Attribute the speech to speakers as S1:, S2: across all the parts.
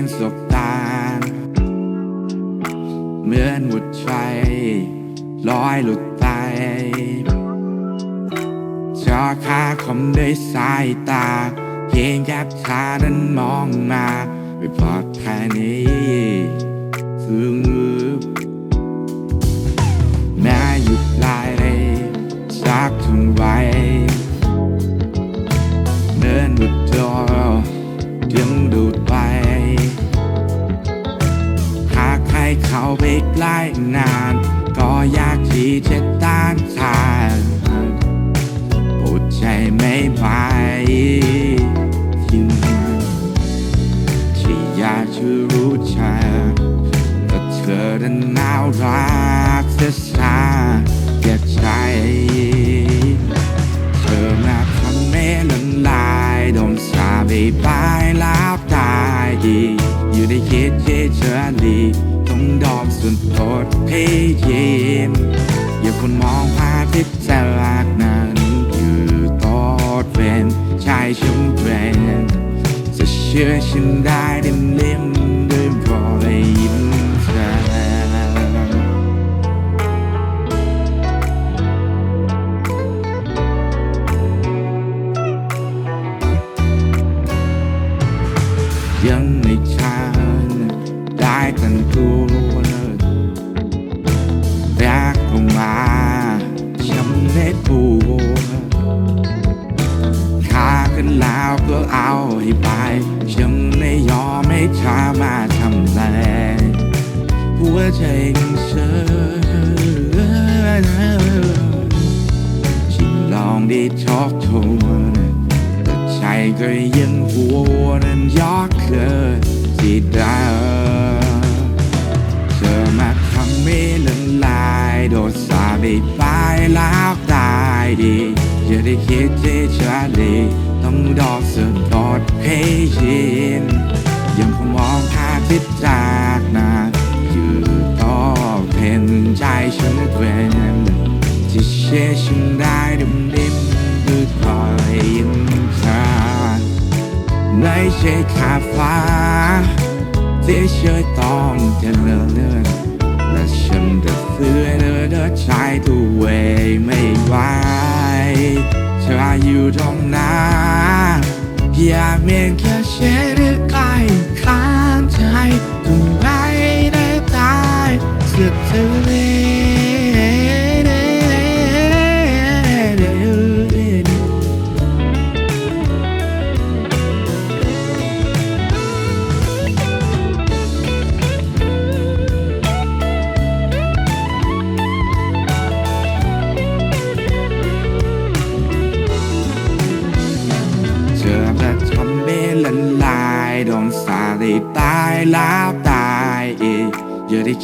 S1: นสบตา เหมือนหัวใจลอยหลุดไปจอคาคมด้วยสายตาเพียงแค่เธอนั้นมองมาไม่พอแค่นี้ซึงแม้หยุดลายสักทุงไว้เหมือนบุดดอ ดึงดูดไป หากใครเข้าไปใกล้นาน ก็อยากที่จะต้านทานอดใจไม่ไหวที่มันที่อยากจะรู้จักแต่เธอนั้นน่ารักเสียสาแก่ใจ สาบไปแล้วตายดีอยู่ในคิดที่เธอดีต้องดอมสุนทดเพี่ยิ้มอย่าคนมองภาพที่แสลกนั้นอยู่ตอดเป็นชายชุมเป็นจะเชื่อฉันได้ดิมลิม ก็เอาให้ไป ฉันไม่ยอมให้เธอมาทำแรงหัวใจของเธอฉันลองได้ทบทวนแต่ใจก็ยังหัวนั้นยอกเกินที่ได้เธอมาทำให้ละลายโดดสาบไปแล้วตายดีอย่าได้คิดที่จะดี ต้องดอกสะกดให้ยินยังคงมองภาที่จากนาอยู่ต่อเป็นใจฉันเวนที่เชื่อฉันได้ดิมดิมคือคอยยิ้มเธอไม่ใช่ขาฟ้าที่ช่วยต้องจะเลื่อนเลื่อนและฉันจะเสื่อเลือดใจตัวเองไม่ไหว เธออยู่ตรงนั้นอยากเมียนแค่เช็ดใกล้ข้างใจตรงไหนได้ตายสุดทะเล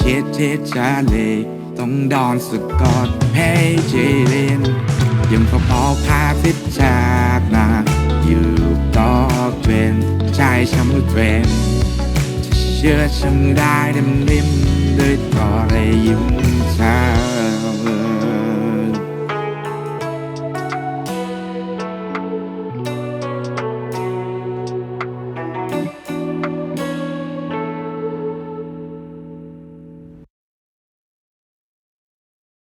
S1: คิดที่จะเลยต้องดอนสะกดให้จีรินยังก็พอพาพที่จากนาอยู่ตอกเป็นใจฉันเป็นจะเชื่อฉันได้เต็มริมด้วยต่อได้ยิ้มเธอ